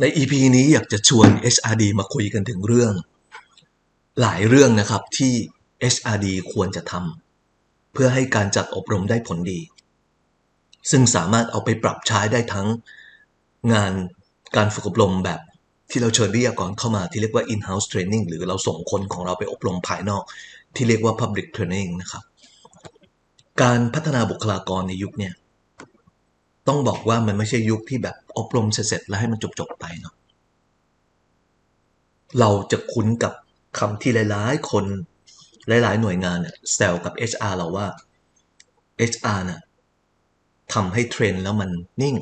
ใน EP นี้อยากจะชวน HRD มาคุยกันถึงเรื่อง หลายเรื่องนะครับที่ HRD ควรจะทำเพื่อให้การจัดอบรมได้ผลดี ซึ่งสามารถเอาไปปรับใช้ได้ทั้งงานการฝึกอบรมแบบที่เราเชิญวิทยากรเข้ามาที่เรียกว่า in-house training หรือเราส่งคนของเราไปอบรมภายนอก ที่เรียกว่า public training นะครับ การพัฒนาบุคลากรในยุคเนี้ย ต้องบอกว่ามันไม่ใช่ยุคที่แบบอบรมเสร็จแล้วให้มันจบๆไปเนาะเราจะคุ้นกับคำที่หลายๆ คนหลายๆ หน่วยงานเนี่ยแซวกับ HR เราว่า HR น่ะทำให้เทรนแล้วมันนิ่ง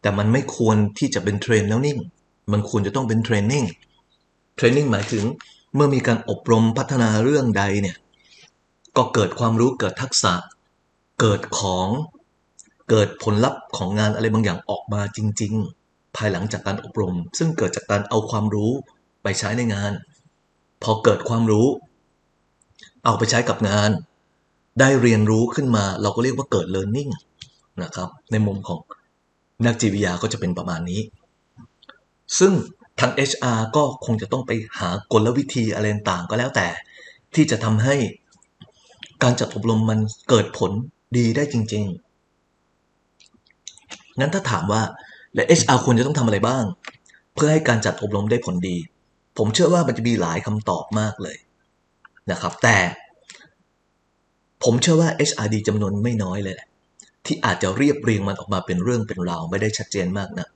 แต่มันไม่ควรที่จะเป็นเทรนแล้วนิ่ง มันควรจะต้องเป็นเทรนนิ่ง เทรนนิ่งหมายถึงเมื่อมีการอบรมพัฒนาเรื่องใดเนี่ย ก็เกิดความรู้เกิดทักษะ เกิดของ เกิดผลลัพธ์ของงานอะไรบางอย่างออกมาจริง ๆ ภายหลังจากการอบรม ซึ่งเกิดจากการเอาความรู้ไปใช้ในงาน พอเกิดความรู้ เอาไปใช้กับงาน ได้เรียนรู้ขึ้นมา เราก็เรียกว่าเกิด learning นะครับ ในมุมของนักจิตวิทยาก็จะเป็นประมาณนี้ ซึ่งทาง HR ก็คงจะต้องไปหากลวิธีอะไรต่างก็แล้วแต่ ที่จะทำให้การจัดอบรมมันเกิดผลดีได้จริง ๆ งั้นถ้าถามว่าและ HR ควรจะต้องทำอะไรบ้าง เพื่อให้การจัดอบรมได้ผลดี ผมเชื่อว่ามันจะมีหลายคำตอบมากเลยนะครับ แต่ผมเชื่อว่า HRD จำนวนไม่น้อยเลยแหละที่อาจจะเรียบเรียงมันออกมาเป็นเรื่องเป็นราวไม่ได้ชัดเจนมากนะ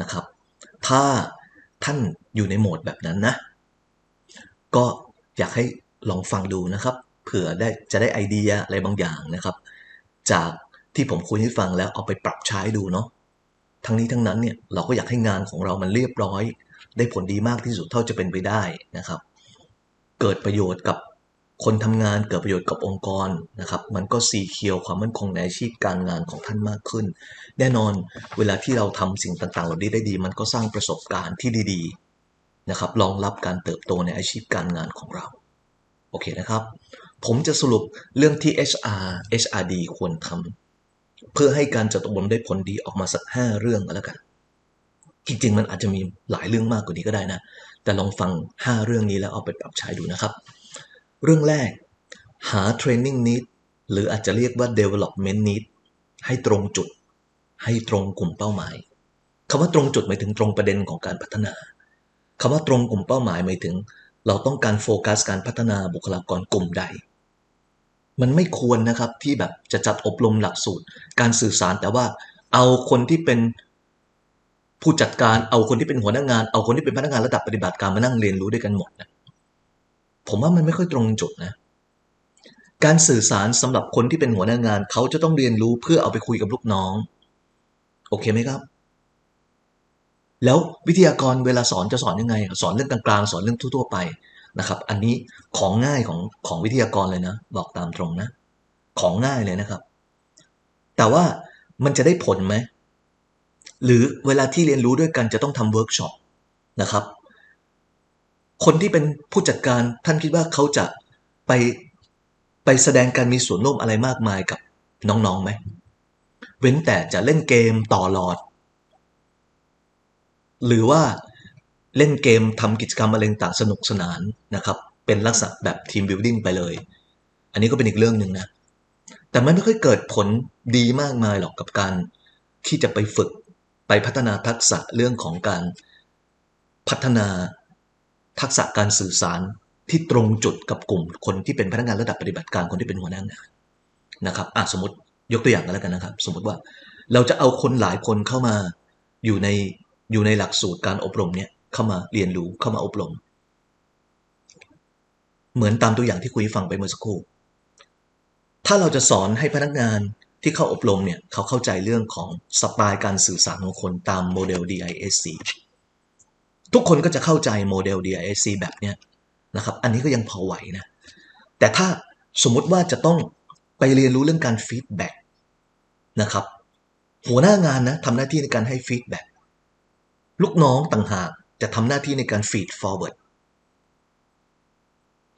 นะครับ ถ้าท่านอยู่ในโหมดแบบนั้นนะ ก็อยากให้ลองฟังดูนะครับ เผื่อได้จะได้ไอเดียอะไรบางอย่างนะครับ จาก ที่ผมคุยให้ฟังแล้วเอาไปปรับใช้ดูเนาะทั้งนี้ทั้งนั้นเนี่ยเราก็อยากให้งานของเรามันเรียบร้อย ได้ผลดีมากที่สุดเท่าจะเป็นไปได้นะครับ เกิดประโยชน์กับคนทำงานเกิดประโยชน์กับองค์กรนะครับ มันก็ซีเคียวความมั่นคงในอาชีพการงานของท่านมากขึ้น แน่นอนเวลาที่เราทำสิ่งต่างๆ เหล่านี้ได้ดี มันก็สร้างประสบการณ์ที่ดีๆนะครับรองรับการเติบโตในอาชีพการงานของเรา โอเคนะครับ ผมจะสรุปเรื่องที่ HR HRD ควรทำ เพื่อให้การจัดอบรมได้ผลดีออกมาสักห้าเรื่องก็แล้วกันจริงๆมันอาจจะมีหลายเรื่องมากกว่านี้ก็ได้นะ แต่ลองฟัง 5 เรื่องนี้แล้วเอาไปปรับใช้ดูนะครับ เรื่องแรกหา training need หรืออาจจะเรียกว่า development need ให้ตรงจุด ให้ตรงกลุ่มเป้าหมายคำว่าตรงจุดหมายถึงตรงประเด็นของการพัฒนาคำว่าตรงกลุ่มเป้าหมายหมายถึง เราต้องการโฟกัสการพัฒนาบุคลากรกลุ่มใด มันไม่ควรนะครับที่แบบจะจัดอบรมหลักสูตร การสื่อสารแต่ว่าเอาคนที่เป็นผู้จัดการเอาคนที่เป็นหัวหน้างาน เอาคนที่เป็นพนักงานระดับปฏิบัติการมานั่งเรียนรู้ด้วยกันหมดนะผมว่ามันไม่ค่อยตรงจุดนะ การสื่อสารสำหรับคนที่เป็นหัวหน้างาน เขาจะต้องเรียนรู้เพื่อเอาไปคุยกับลูกน้อง โอเคไหมครับ แล้ววิทยากรเวลาสอนจะสอนยังไง สอนเรื่องกลางๆ สอนเรื่องทั่วๆไป นะครับ อันนี้ของง่ายของของวิทยากรเลยนะ บอกตามตรงนะ ของง่ายเลยนะครับ แต่ว่ามันจะได้ผลไหม หรือเวลาที่เรียนรู้ด้วยกันจะต้องทำเวิร์กช็อปนะครับ คนที่เป็นผู้จัดการท่านคิดว่าเขาจะไปไปแสดงการมีส่วนร่วมอะไรมากมายกับน้องๆไหม เว้นแต่จะเล่นเกมต่อหลอด หรือว่า เล่นเกมทำกิจกรรมอะไรต่างสนุกสนานนะครับ เป็นลักษณะแบบทีมบิวดิ้งไปเลย อันนี้ก็เป็นอีกเรื่องหนึ่งนะ แต่มันไม่ค่อยเกิดผลดีมากมายหรอกกับการ ที่จะไปฝึกไปพัฒนาทักษะเรื่องของการพัฒนาทักษะการสื่อสารที่ตรงจุดกับกลุ่มคนที่เป็นพนักงานระดับปฏิบัติการคนที่เป็นหัวหน้างานนะครับอะสมมติยกตัวอย่างกันแล้วกันนะครับ สมมติว่าเราจะเอาคนหลายคนเข้ามาอยู่ในอยู่ในหลักสูตรการอบรมเนี่ย เข้ามาเรียนรู้เข้ามาอบรม เหมือนตามตัวอย่างที่คุยฟังไปเมื่อสักครู่ ถ้าเราจะสอนให้พนักงานที่เข้าอบรมเนี่ยเขาเข้าใจเรื่องของสไตล์การสื่อสารของคนตามโมเดล DISC ทุกคนก็จะเข้าใจโมเดล DISC แบบเนี้ยนะครับอันนี้ก็ยังพอไหวนะแต่ถ้าสมมติว่าจะต้องไปเรียนรู้เรื่องการฟีดแบ็กนะครับหัวหน้างานนะทำหน้าที่ในการให้ฟีดแบ็กลูกน้องต่างหาก จะทำหน้าที่ในการฟีดฟอร์เวิร์ด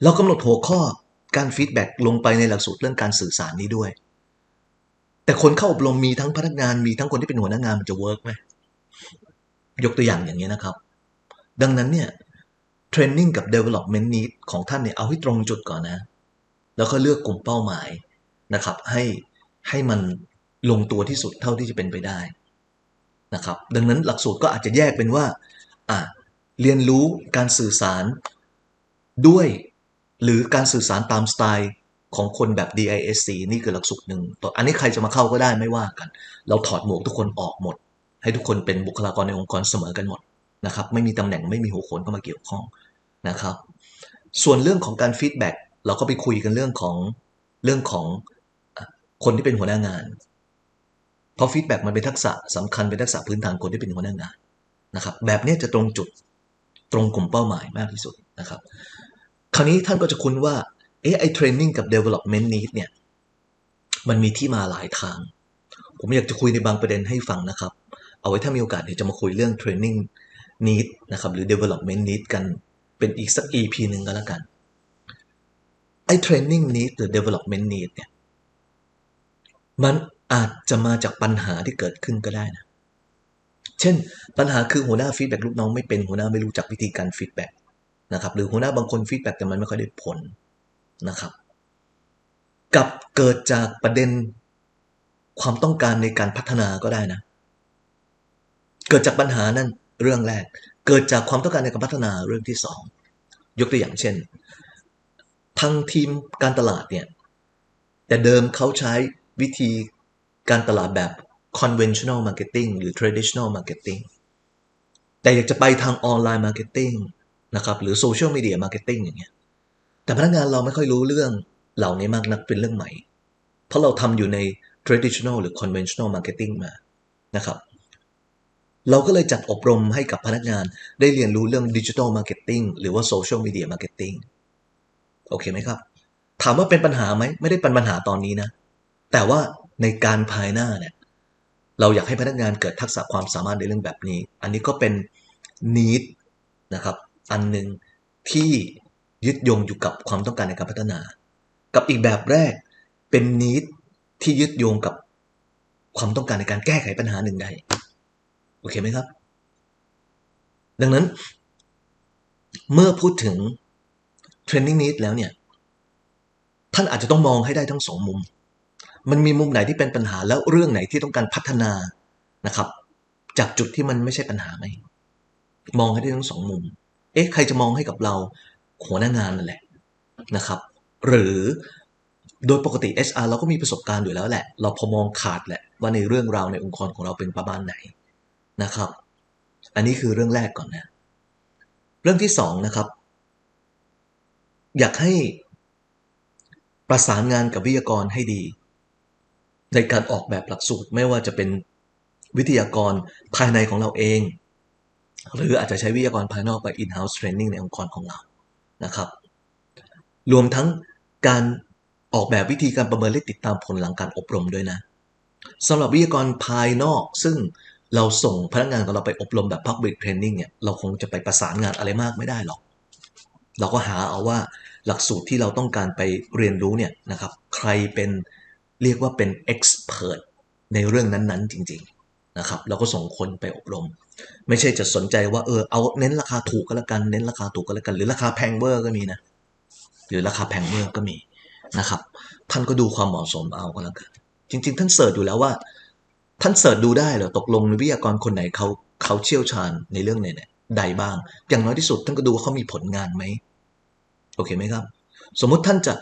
เรากำหนดหัวข้อการฟีดแบ็กลงไปในหลักสูตรเรื่องการสื่อสารนี้ด้วย แต่คนเข้าอบรมมีทั้งพนักงานมีทั้งคนที่เป็นหัวหน้างานมันจะเวิร์กไหมยกตัวอย่างอย่างนี้นะครับ ดังนั้นเนี่ยเทรนนิ่งกับ development need ของท่านเนี่ยเอาให้ตรงจุดก่อนนะ แล้วก็เลือกกลุ่มเป้าหมายนะครับ ให้ให้มันลงตัวที่สุดเท่าที่จะเป็นไปได้นะครับ ดังนั้นหลักสูตรก็อาจจะแยกเป็นว่า เรียนรู้การสื่อสารด้วย หรือการสื่อสารตามสไตล์ของคนแบบ DISC นี่คือหลักสูตรหนึ่งต่ออันนี้ใครจะมาเข้าก็ได้ไม่ว่ากัน เราถอดหมวกทุกคนออกหมด ให้ทุกคนเป็นบุคลากรในองค์กรเสมอกันหมดนะครับ ไม่มีตำแหน่งไม่มีหัวโขนเข้ามาเกี่ยวข้องนะครับ ส่วนเรื่องของการฟีดแบ็กเราก็ไปคุยกันเรื่องของเรื่องของคนที่เป็นหัวหน้างาน เพราะฟีดแบ็กมันเป็นทักษะสำคัญเป็นทักษะพื้นฐานคนที่เป็นหัวหน้างาน นะครับแบบนี้จะตรงจุดตรงกลุ่มเป้าหมายมากที่สุดนะครับ คราวนี้ท่านก็จะคุ้นว่าเอไอเทรนนิ่งกับ development need เนี่ยมันมีที่มาหลายทาง ผมอยากจะคุยในบางประเด็นให้ฟังนะครับ เอาไว้ถ้ามีโอกาสเดี๋ยวจะมาคุยเรื่อง training need นะครับหรือ development need กันเป็นอีกสัก EP หนึ่งก็แล้วกันไอ้ training need หรือ development need เนี่ยมันอาจจะมาจากปัญหาที่เกิดขึ้นก็ได้นะ เช่น ปัญหาคือหัวหน้าฟีดแบ็กลูกน้องไม่เป็นหัวหน้าไม่รู้จักวิธีการฟีดแบ็กนะครับหรือหัวหน้าบางคนฟีดแบ็กแต่มันไม่ค่อยได้ผลนะครับ กับเกิดจากประเด็นความต้องการในการพัฒนาก็ได้นะ เกิดจากปัญหานั่นเรื่องแรก เกิดจากความต้องการในการพัฒนาเรื่องที่สองยกตัวอย่างเช่น ทางทีมการตลาดเนี่ยแต่เดิมเขาใช้วิธีการตลาดแบบ conventional marketing หรือ traditional marketing แต่อยากจะไปทางออนไลน์ marketing นะครับหรือ social media marketing อย่างเงี้ยแต่พนักงานเราไม่ค่อยรู้เรื่องเหล่านี้มากนักเป็นเรื่องใหม่ เพราะเราทำอยู่ใน traditional หรือ conventional marketing มานะครับเราก็เลยจัดอบรมให้กับพนักงานได้เรียนรู้เรื่อง digital marketing หรือว่า social media marketing โอเคไหมครับ ถามว่าเป็นปัญหาไหม ไม่ได้เป็นปัญหาตอนนี้นะ แต่ว่าในการภายหน้าเนี่ย เราอยากให้พนักงานเกิดทักษะความสามารถในเรื่องแบบนี้ อันนี้ก็เป็น need นะครับ อันหนึ่งที่ยึดโยงอยู่กับความต้องการในการพัฒนา กับอีกแบบแรกเป็น need ที่ยึดโยงกับความต้องการในการแก้ไขปัญหาหนึ่งใดโอเคไหมครับ ดังนั้น เมื่อพูดถึง training need แล้วเนี่ย ท่านอาจจะต้องมองให้ได้ทั้งสองมุม มันมีมุมไหนที่เป็นปัญหาแล้วเรื่องไหนที่ต้องการพัฒนานะครับ จากจุดที่มันไม่ใช่ปัญหาไหมมองให้ได้ทั้งสองมุม เอ๊ะใครจะมองให้กับเราหัวหน้างานนั่นแหละนะครับ หรือโดยปกติ HR เราก็มีประสบการณ์อยู่แล้วแหละ เราพอมองขาดแหละว่าในเรื่องราวในองค์กรของเราเป็นประมาณไหนนะครับ อันนี้คือเรื่องแรกก่อนนะ เรื่องที่สองนะครับ อยากให้ประสานงานกับวิทยากรให้ดี ในการออกแบบหลักสูตรไม่ว่าจะเป็นวิทยากรภายในของเราเอง หรืออาจจะใช้วิทยากรภายนอกไป in-house training ในองค์กรของเรานะครับ รวมทั้งการออกแบบวิธีการประเมินและติดตามผลหลังการอบรมด้วยนะสำหรับวิทยากรภายนอกซึ่งเราส่งพนักงานของเราไปอบรมแบบ public training เนี่ยเราคงจะไปประสานงานอะไรมากไม่ได้หรอก เราก็หาเอาว่าหลักสูตรที่เราต้องการไปเรียนรู้เนี่ยนะครับ ใครเป็น เรียกว่าเป็น expert ในเรื่องนั้นๆ จริง ๆนะครับ เราก็ส่งคนไปอบรม ไม่ใช่จะสนใจว่าเออเอาเน้นราคาถูกก็แล้วกันเน้นราคาถูกก็แล้วกัน หรือราคาแพงเวอร์ก็มีนะหรือราคาแพงเวอร์ก็มีนะครับ ท่านก็ดูความเหมาะสมเอาก็แล้วกัน จริง ๆ ท่านเสิร์ชอยู่แล้วว่า ท่านเสิร์ชดูได้เหรอตกลงวิทยากรคนไหนเขาเขาเชี่ยวชาญในเรื่องไหนเนี่ยใดบ้าง อย่างน้อยที่สุดท่านก็ดูว่าเขามีผลงานไหมโอเคไหมครับ สมมติท่านจะ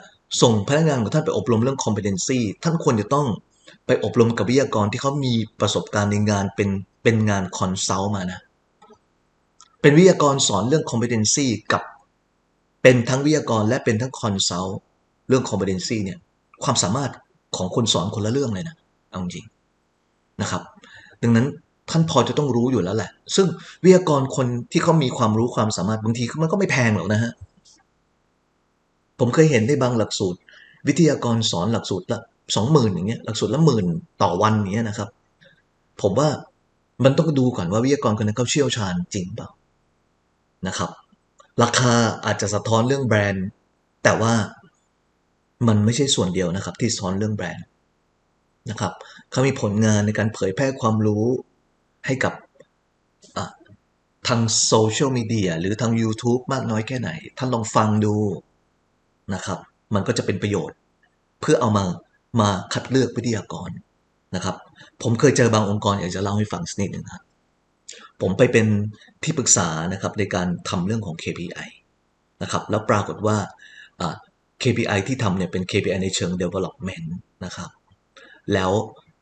ส่งพนักงานของท่านไปอบรมเรื่อง competency ท่านควรจะต้องไปอบรมกับวิทยากรที่เขามีประสบการณ์ในงานเป็นเป็นงานคอนซัลท์มานะ เป็นวิทยากรสอนเรื่อง competency กับเป็นทั้งวิทยากรและเป็นทั้งคอนซัลท์เรื่อง competency เนี่ยความสามารถของคนสอนคนละเรื่องเลยนะเอาจริงนะครับ ดังนั้นท่านพอจะต้องรู้อยู่แล้วแหละ ซึ่งวิทยากรคนที่เขามีความรู้ความสามารถบางทีมันก็ไม่แพงหรอกนะฮะ ผมเคยเห็นในบางหลักสูตร วิทยากรสอนหลักสูตรละสองหมื่นอย่างเงี้ยหลักสูตรละหมื่นต่อวันอย่างเงี้ยนะครับ ผมว่ามันต้องดูก่อนว่าวิทยากรคนนั้นเขาเชี่ยวชาญจริงเปล่านะครับ ราคาอาจจะสะท้อนเรื่องแบรนด์ แต่ว่ามันไม่ใช่ส่วนเดียวนะครับ ที่สะท้อนเรื่องแบรนด์นะครับเขามีผลงานในการเผยแพร่ความรู้ให้กับทางโซเชียลมีเดียหรือทาง YouTube มากน้อยแค่ไหน ท่านลองฟังดู นะครับ มันก็จะเป็นประโยชน์ เพื่อเอามามาคัดเลือกวิทยากรนะครับ ผมเคยเจอบางองค์กรอยากจะเล่าให้ฟังสักนิดหนึ่งครับผมไปเป็นที่ปรึกษานะครับในการทำเรื่องของ KPI นะครับ แล้วปรากฏว่าอ่า KPI ที่ทำเนี่ยเป็น KPI ในเชิง development นะครับ แล้ว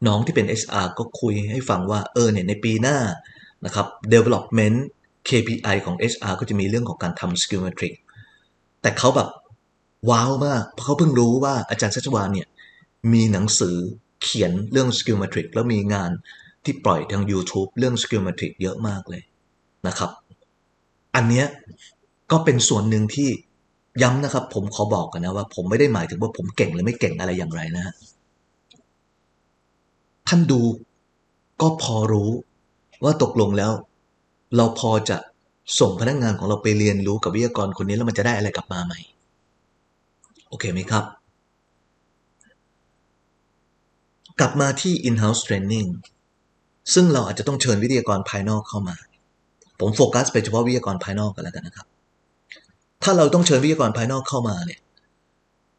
น้องที่เป็น HR ก็คุยให้ฟังว่า เออเนี่ยในปีหน้านะครับ development KPI ของ HR ก็จะมีเรื่องของการทำ skill metric แต่เขาแบบ ว้าวมากเพราะเขาเพิ่งรู้ว่าอาจารย์ชัชวานเนี่ยมีหนังสือเขียนเรื่อง skill metric แล้วมีงานที่ปล่อยทาง YouTube เรื่อง skill metric เยอะมากเลยนะครับ อันเนี้ยก็เป็นส่วนหนึ่งที่ย้ำนะครับ ผมขอบอกกันนะว่า ผมไม่ได้หมายถึงว่าผมเก่งหรือไม่เก่งอะไรอย่างไรนะฮะท่านดูก็พอรู้ว่าตกลงแล้ว เราพอจะส่งพนักงานของเราไปเรียนรู้กับวิทยากรคนนี้แล้วมันจะได้อะไรกลับมาไหม โอเคไหมครับ กลับมาที่ in-house training ซึ่งเราอาจจะต้องเชิญวิทยากรภายนอกเข้ามา ผมโฟกัสไปเฉพาะวิทยากรภายนอกกันแล้วกันนะครับ ถ้าเราต้องเชิญวิทยากรภายนอกเข้ามาเนี่ย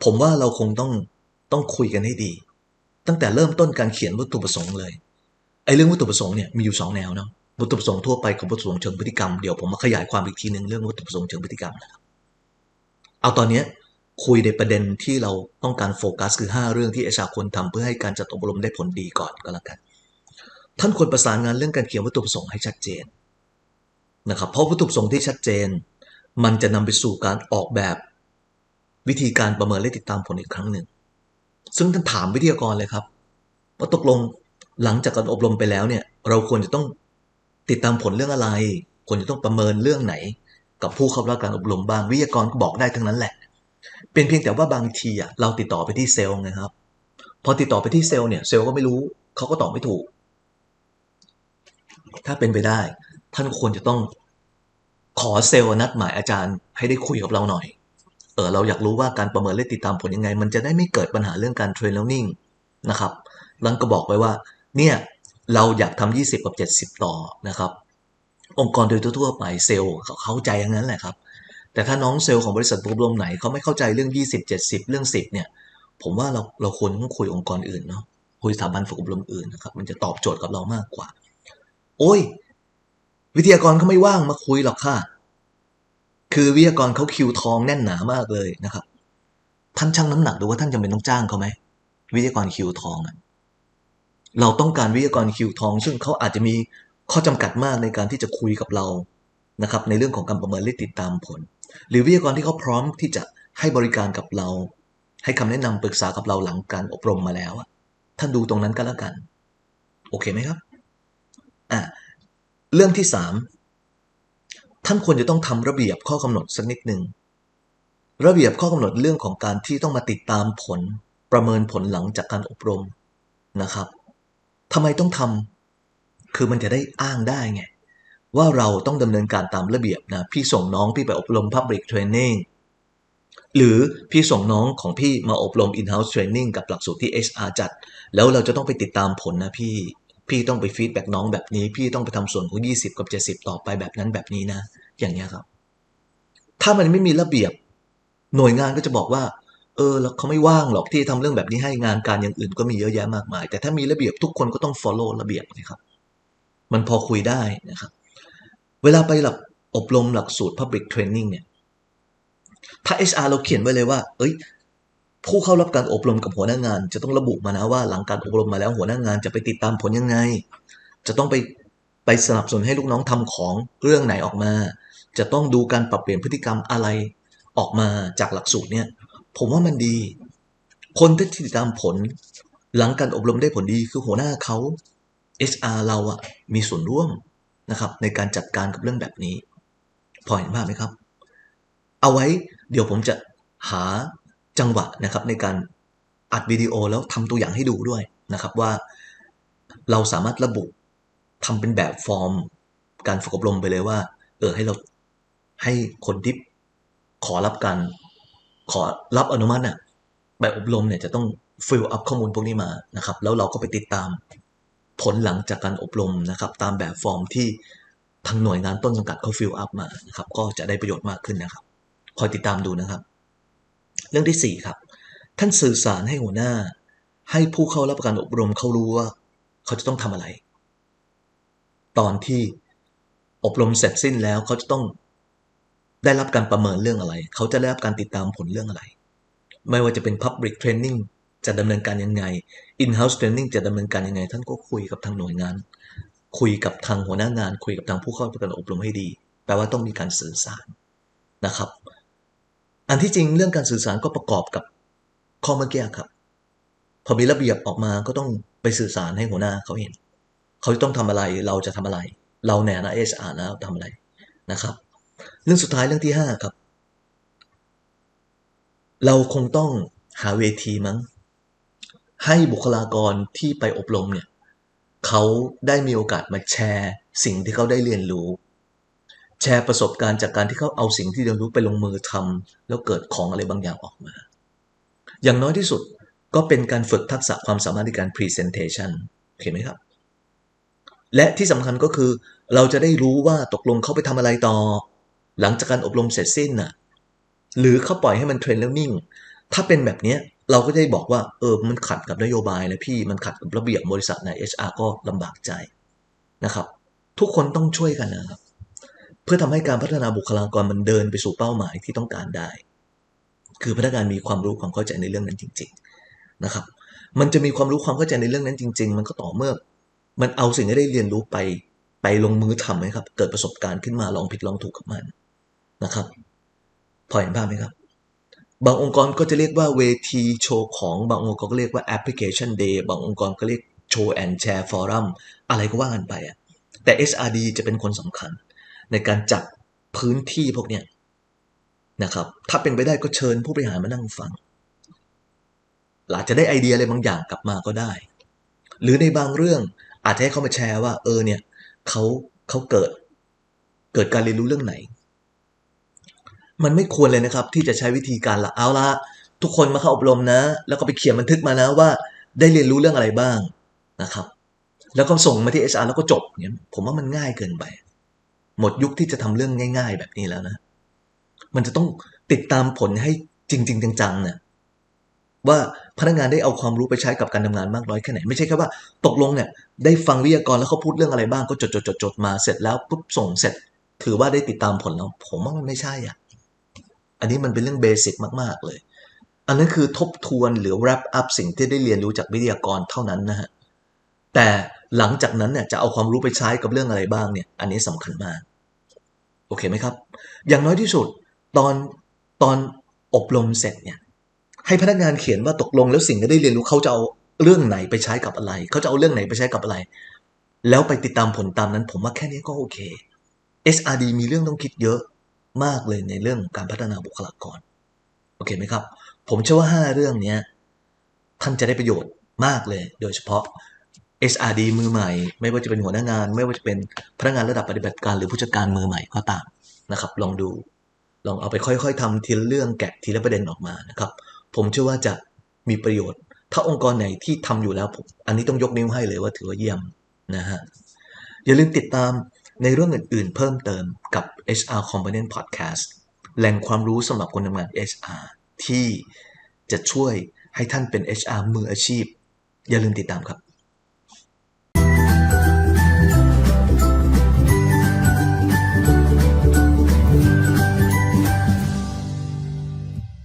ผมว่าเราคงต้องต้องคุยกันให้ดี ตั้งแต่เริ่มต้นการเขียนวัตถุประสงค์เลย ไอ้เรื่องวัตถุประสงค์เนี่ยมีอยู่สองแนวเนาะ วัตถุประสงค์ทั่วไปกับวัตถุประสงค์เชิงพฤติกรรม เดี๋ยวผมมาขยายความอีกทีหนึ่งเรื่องวัตถุประสงค์เชิงพฤติกรรมนะครับ เอาตอนนี้ คุยในประเด็นที่เราต้องการโฟกัส คือ 5 เรื่องที่เอชาควรทำเพื่อให้การจัดอบรมได้ผลดีก่อนก็แล้วกัน ท่านควรประสานงานเรื่องการเขียนวัตถุประสงค์ให้ชัดเจนนะครับเพราะวัตถุประสงค์ที่ชัดเจน มันจะนำไปสู่การออกแบบ วิธีการประเมินและติดตามผลอีกครั้งหนึ่ง ซึ่งท่านถามวิทยากรเลยครับว่าตกลงหลังจากการอบรมไปแล้วเนี่ย เราควรจะต้องติดตามผลเรื่องอะไรควรจะต้องประเมินเรื่องไหน กับผู้เข้ารับการอบรมบ้างวิทยากรก็บอกได้ทั้งนั้นแหละ เป็นเพียงแต่ว่าบางทีอะเราติดต่อไปที่เซลล์นะครับ พอติดต่อไปที่เซลล์เนี่ยเซลล์ก็ไม่รู้เขาก็ตอบไม่ถูก ถ้าเป็นไปได้ ท่านควรจะต้องขอเซลล์นัดหมายอาจารย์ ให้ได้คุยกับเราหน่อย เออเราอยากรู้ว่าการประเมินและติดตามผลยังไง มันจะได้ไม่เกิดปัญหาเรื่องการเทรนแล้วนิ่งนะครับลังก็บอกไว้ว่า เนี่ยเราอยากทำ20 กับ 70 ต่อนะครับ องค์กรโดยทั่วไปเซลล์เขาเข้าใจอย่างนั้นแหละครับ แต่ถ้าน้องเซลล์ของบริษัทอบรมไหนเขาไม่เข้าใจเรื่อง 20 70 เรื่อง 10 เนี่ย ผมว่าเราเราควรต้องคุยองค์กรอื่นเนาะคุยสถาบันฝึกอบรมอื่นนะครับ มันจะตอบโจทย์กับเรามากกว่า โอ้ย วิทยากรเขาไม่ว่างมาคุยหรอกค่ะ คือวิทยากรเขาคิวทองแน่นหนามากเลยนะครับ ท่านชั่งน้ำหนักดูว่าท่านจำเป็นต้องจ้างเขาไหมวิทยากรคิวทองอะเราต้องการวิทยากรคิวทอง ซึ่งเขาอาจจะมีข้อจำกัดมากในการที่จะคุยกับเรานะครับ ในเรื่องของการประเมินและติดตามผล หรือวิทยากรที่เขาพร้อมที่จะให้บริการกับเรา ให้คำแนะนำปรึกษากับเราหลังการอบรมมาแล้วท่านดูตรงนั้นก็แล้วกัน โอเคไหมครับอะเรื่องที่สามท่านควรจะต้องทำระเบียบข้อกำหนดสักนิดหนึ่งระเบียบข้อกำหนดเรื่องของการที่ต้องมาติดตามผลประเมินผลหลังจากการอบรมนะครับทำไมต้องทำคือมันจะได้อ้างได้ไง ว่าเราต้องดำเนินการตามระเบียบนะพี่ส่งน้องพี่ไปอบรม Public Training หรือพี่ส่งน้องของพี่มาอบรม In-house Training กับหลักสูตรที่ HR จัด แล้วเราจะต้องไปติดตามผลนะพี่พี่ต้องไปฟีดแบ็กน้องแบบนี้ พี่ต้องไปทำส่วนของ 20 กับ 70 ต่อไปแบบนั้นแบบนี้นะ อย่างนี้ครับ ถ้ามันไม่มีระเบียบ หน่วยงานก็จะบอกว่า เออ แล้วเขาไม่ว่างหรอกที่ทำเรื่องแบบนี้ให้งานการอย่างอื่นก็มีเยอะแยะมากมาย แต่ถ้ามีระเบียบทุกคนก็ต้อง follow ระเบียบนะครับ มันพอคุยได้นะครับ เวลาไปหลักอบรมหลักสูตร public training เนี่ยถ้า HR เราเขียนไว้เลยว่า เอ้ย ผู้เข้ารับการอบรมกับหัวหน้างาน จะต้องระบุมานะว่าหลังการอบรมมาแล้วหัวหน้างานจะไปติดตามผลยังไง จะต้องไปไปสนับสนุนให้ลูกน้องทำของเรื่องไหนออกมา จะต้องดูการปรับเปลี่ยนพฤติกรรมอะไรออกมาจากหลักสูตรเนี่ย ผมว่ามันดี คนที่ติดตามผล หลังการอบรมได้ผลดีคือหัวหน้าเขา HR เราอะมีส่วนร่วม นะครับในการจัดการกับเรื่องแบบนี้ พอเห็นภาพไหมครับ เอาไว้เดี๋ยวผมจะหาจังหวะนะครับในการอัดวิดีโอแล้วทำตัวอย่างให้ดูด้วยนะครับว่าเราสามารถระบุทำเป็นแบบฟอร์ม การฝึกอบรมไปเลยว่า เออให้เราให้คนที่ขอรับการขอรับอนุมัติน่ะแบบอบรมเนี่ยจะต้องฟิลอัพข้อมูลพวกนี้มานะครับ แล้วเราก็ไปติดตาม ผลหลังจากการอบรมนะครับ ตามแบบฟอร์มที่ทางหน่วยงานต้นสังกัดเขาฟิลอัพมานะครับ ก็จะได้ประโยชน์มากขึ้นนะครับ คอยติดตามดูนะครับ เรื่องที่ 4 ครับ ท่านสื่อสารให้หัวหน้า ให้ผู้เข้ารับการอบรมเขารู้ว่า เขาจะต้องทำอะไร ตอนที่อบรมเสร็จสิ้นแล้วเขาจะต้องได้รับการประเมินเรื่องอะไร เขาจะได้รับการติดตามผลเรื่องอะไร ไม่ว่าจะเป็น Public Training จะดำเนินการยังไง In-house Training จะดำเนินการยังไง ท่านก็คุยกับทางหน่วยงาน คุยกับทางหัวหน้างาน คุยกับทางผู้เข้ารัการอบรมให้ดี แปลว่าต้องมีการสื่อสารนะครับ อันที่จริงเรื่องการสื่อสารก็ประกอบกับข้อเมื่อกี้ครับ พอมีระเบียบออกมาก็ต้องไปสื่อสารให้หัวหน้าเขาเห็น เขาจะต้องทำอะไรเราจะทำอะไร เราแนนะเอสอาร์นะทำอะไรนะครับ เรื่องสุดท้ายเรื่องที่ 5 ครับ เราคงต้องหาเวทีมั้ง ให้บุคลากรที่ไปอบรมเนี่ยเขาได้มีโอกาสมาแชร์สิ่งที่เขาได้เรียนรู้ แชร์ประสบการณ์จากการที่เขาเอาสิ่งที่เรียนรู้ไปลงมือทำแล้วเกิดของอะไรบางอย่างออกมา อย่างน้อยที่สุดก็เป็นการฝึกทักษะความสามารถในการ presentation เห็นไหมครับ และที่สำคัญก็คือ เราจะได้รู้ว่าตกลงเขาไปทำอะไรต่อ หลังจากการอบรมเสร็จสิ้นน่ะหรือเขาปล่อยให้มันเทรนแล้วนิ่ง ถ้าเป็นแบบนี้ เราก็จะได้บอกว่าเออมันขัดกับนโยบายนะพี่มันขัดกับระเบียบบริษัทใน HR ก็ลำบากใจนะครับ ทุกคนต้องช่วยกันนะครับ เพื่อทำให้การพัฒนาบุคลากรมันเดินไปสู่เป้าหมายที่ต้องการได้ คือพนักงานมีความรู้ความเข้าใจในเรื่องนั้นจริง ๆนะครับ มันจะมีความรู้ความเข้าใจในเรื่องนั้นจริง ๆ มันก็ต่อเมื่อ มันเอาสิ่งที่ได้เรียนรู้ไปไปลงมือทำไหมครับ เกิดประสบการณ์ขึ้นมาลองผิดลองถูกกับมันนะครับ พอเห็นภาพไหมครับ บางองค์กรก็จะเรียกว่าเวทีโชว์ของบางองค์กรก็เรียกว่าแอปพลิเคชันเดย์บางองค์กรก็เรียกโชว์แอนด์แชร์ฟอรัมอะไรก็ว่ากันไปอะแต่ SRD จะเป็นคนสำคัญ ในการจัดพื้นที่พวกเนี้ยนะครับถ้าเป็นไปได้ก็เชิญผู้บริหารมานั่งฟังอาจจะได้ไอเดียอะไรบางอย่างกลับมาก็ได้ หรือในบางเรื่องอาจจะให้เขามาแชร์ว่า เออเนี่ยเขาเขาเกิด เกิดการเรียนรู้เรื่องไหน มันไม่ควรเลยนะครับ ที่จะใช้วิธีการละเอาละทุกคนมาเข้าอบรมนะ แล้วก็ไปเขียนบันทึกมานะว่า ได้เรียนรู้เรื่องอะไรบ้างนะครับ แล้วก็ส่งมาที่ HR แล้วก็จบเนี่ยผมว่ามันง่ายเกินไป หมดยุคที่จะทำเรื่องง่าย ๆ แบบนี้แล้วนะ มันจะต้องติดตามผลให้จริง ๆ จังๆเนี่ยว่าพนักงานได้เอาความรู้ไปใช้กับการทำงานมากน้อยแค่ไหน ไม่ใช่แค่ว่าตกลงเนี่ยได้ฟังวิทยากรแล้วเขาพูดเรื่องอะไรบ้างก็จดจดจดจดมาเสร็จแล้วปุ๊บส่งเสร็จ ถือว่าได้ติดตามผลแล้ว ผมว่ามันไม่ใช่อะ อันนี้มันเป็นเรื่องเบสิกมากๆเลย อันนั้นคือทบทวนหรือ wrap up สิ่งที่ได้เรียนรู้จากวิทยากรเท่านั้นนะฮะ แต่หลังจากนั้นเนี่ยจะเอาความรู้ไปใช้กับเรื่องอะไรบ้างเนี่ย อันนี้สำคัญมาก โอเคไหมครับ อย่างน้อยที่สุดตอนตอนอบรมเสร็จเนี่ยให้พนักงานเขียนว่าตกลงแล้วสิ่งที่ได้เรียนรู้เขาจะเอาเรื่องไหนไปใช้กับอะไร เขาจะเอาเรื่องไหนไปใช้กับอะไร แล้วไปติดตามผลตามนั้น ผมว่าแค่นี้ก็โอเค SRD มีเรื่องต้องคิดเยอะ มากเลยในเรื่องการพัฒนาบุคลากรโอเคไหมครับ ผมเชื่อว่า 5 เรื่องนี้ท่านจะได้ประโยชน์มากเลย โดยเฉพาะ SRD มือใหม่ ไม่ว่าจะเป็นหัวหน้างาน ไม่ว่าจะเป็นพนักงานระดับปฏิบัติการหรือผู้จัดการมือใหม่ก็ตามนะครับ ลองดูลองเอาไปค่อยๆทำทีละเรื่องแกะทีละประเด็นออกมานะครับ ผมเชื่อว่าจะมีประโยชน์ ถ้าองค์กรไหนที่ทำอยู่แล้วผมอันนี้ต้องยกนิ้วให้เลยว่าถือว่าเยี่ยมนะฮะอย่าลืมติดตาม ในเรื่องอื่นๆ เพิ่มเติมกับ HR Component Podcast แหล่งความรู้สำหรับคนทำงาน HR ที่จะช่วยให้ท่านเป็น HR มืออาชีพ อย่าลืมติดตามครับ